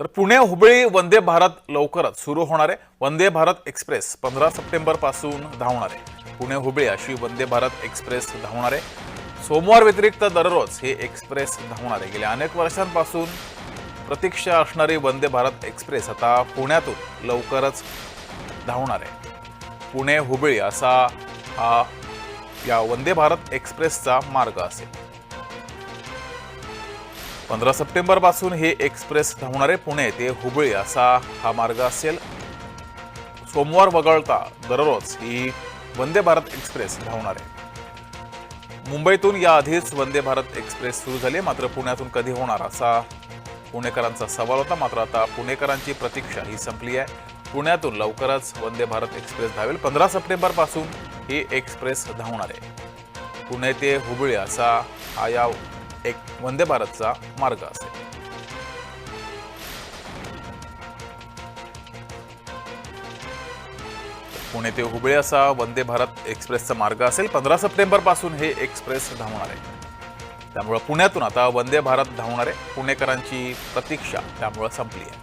तर पुणे हुबळी वंदे भारत लवकरच सुरू होणार आहे. वंदे भारत एक्सप्रेस पंधरा सप्टेंबरपासून धावणार आहे. पुणे हुबळी अशी वंदे भारत एक्सप्रेस धावणार आहे. सोमवार व्यतिरिक्त दररोज हे एक्सप्रेस धावणार आहे. गेल्या अनेक वर्षांपासून प्रतीक्षा असणारी वंदे भारत एक्सप्रेस आता पुण्यातून लवकरच धावणार आहे. पुणे हुबळी असा हा या वंदे भारत एक्सप्रेसचा मार्ग असेल. पंधरा सप्टेंबरपासून हे एक्सप्रेस धावणारे पुणे ते हुबळी असा हा मार्ग असेल. सोमवार वगळता दररोज ही वंदे भारत एक्सप्रेस धावणार. आहे मुंबईतून याआधीच वंदे भारत एक्सप्रेस सुरू झाली मात्र पुण्यातून कधी होणार असा पुणेकरांचा सवाल होता. मात्र आता पुणेकरांची प्रतीक्षा ही संपली आहे. पुण्यातून लवकरच वंदे भारत एक्सप्रेस धावेल. पंधरा सप्टेंबरपासून ही एक्सप्रेस धावणार. आहे पुणे ते हुबळी असा हा या एक वंदे भारतचा मार्ग असेल. पुणे ते हुबळी असा वंदे भारत एक्सप्रेसचा मार्ग असेल. पंधरा सप्टेंबरपासून हे एक्सप्रेस धावणार. आहे त्यामुळं पुण्यातून आता वंदे भारत धावणार आहे पुणेकरांची प्रतीक्षा त्यामुळं संपली आहे.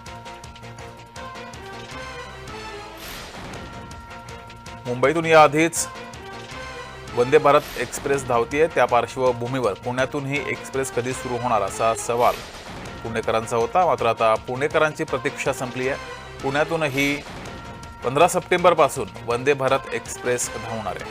मुंबईतून याआधीच वंदे भारत एक्सप्रेस धावतीये त्या पार्श्वभूमीवर. पुण्यातून ही एक्सप्रेस कधी सुरू होणार असा सवाल पुणेकरांचा होता. मात्र आता पुणेकरांची प्रतीक्षा संपली आहे पुण्यातूनही पंधरा सप्टेंबरपासून वंदे भारत एक्सप्रेस धावणार. आहे